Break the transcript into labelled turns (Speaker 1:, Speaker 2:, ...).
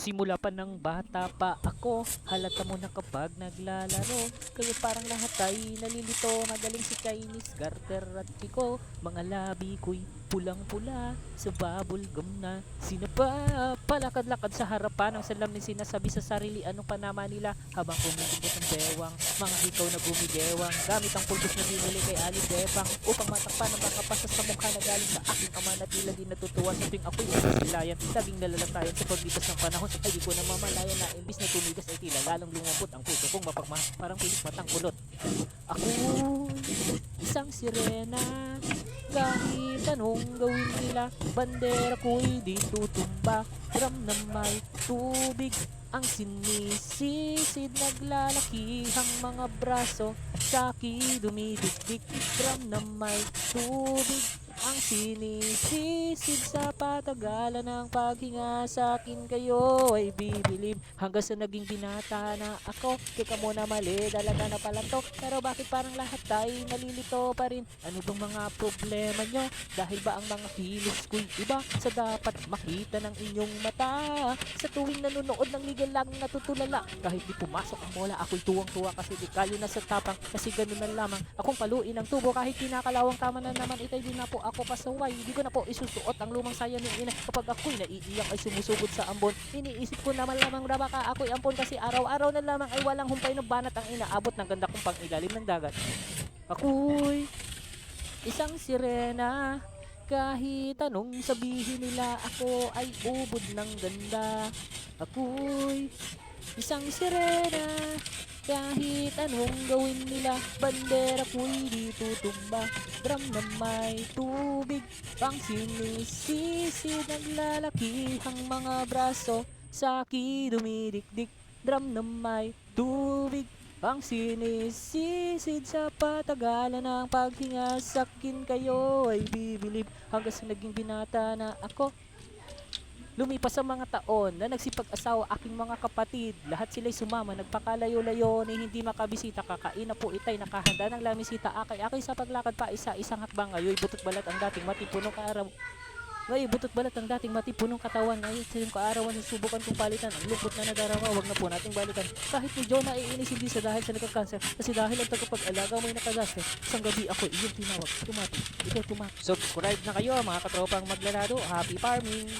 Speaker 1: Simula pa ng bata pa ako, halata mo na kapag naglalaro. Kayo parang lahat ay nalilito, magaling si Chinese Garter at Kiko. Mga labi ko'y pulang-pula, sa bubble gum na sinaba. Palakad-lakad sa harapan ng salamin sinasabi sa sarili anong panama nila habang kumikibot ang bewang. Mga hikaw na gumigewang, gamit ang pulbos na binili kay Ali Bebang upang matakpan ang mga pasas sa mukha na galing sa aking ama na tila di natutuwa sa tuwing ako'y nasisilayan. Labing nalalatayan sa paglipas ng panahon ay di ko na mamalayan na imbis na tumigas ay tila lalong lumambot ang puso kong mapagmahal parang pilis matang kulot. Ako isang sirena kahit anong gawin nila bandera ko'y di tutumba. Drum na may tubig ang sinisisid. Naglalakihang mga braso sa akin dumidikdik. Drum na may tubig ang sinisisid sa patagalan ng paghinga sa akin kayo ay bibilib. Hanggang sa naging binata na ako Teka muna mali, dalaga na pala to. Pero bakit parang lahat tayo nalilito pa rin? Ano bang mga problema nyo? Dahil ba ang mga kilos ko'y iba? Sa dapat makita ng inyong mata? Sa tuwing nanonood ng ligal lang natutulala. Kahit di pumasok ang bola ako'y tuwang-tuwa Kasi di kayo na sa tapang. Kasi ganun na lamang Akong paluin ang tubo. Kahit kinakalawang tama na naman Itay di na po ako pasaway. Hindi ko na po isusuot ang lumang saya ng ina Kapag ako'y naiiyak ay sumusugod sa ambon. Iniisip ko naman lamang na baka ako'y ampon Kasi araw-araw na lamang ay walang humpay ng banat ang inaabot ng ganda kong pangilalim ng dagat. Ako'y isang sirena kahit anong sabihin nila ako ay ubod ng ganda. Ako'y isang sirena kahit anong gawin nila Bandera ko'y di tutumba. Drum na may tubig Pang sinisisid Naglalakihang mga braso. Sa akin dumidikdik Drum na may tubig ang sinisisid sa patagalan ng paghinga. Sa akin kayo ay bibilib hanggang sa naging binata na ako. Lumipas ang mga taon na nagsipag-asawa aking mga kapatid. Lahat sila'y sumama, nagpakalayo-layo ni hindi makabisita. Kakain na po itay, nakahanda ng lamisita. Akay-akay sa paglakad pa isa-isang hakbang. Ayoy, butot balat ang dating matipunong kaaraw. Ngay, butot balat ang dating matipunong katawan. Ngayon, sa yung kaarawan, susubukan kong palitan. Ang lungkot na nadarama, wag na po nating balikan. Kahit medyo naiinis hindi sa dahil sa nagka-cancer. Kasi dahil ang tagapag-alaga may nakagaste. Isang gabi ako iyong tinawag. Tumati. Ikaw tumati. Subscribe na kayo mga katropang maglalaro. Happy farming!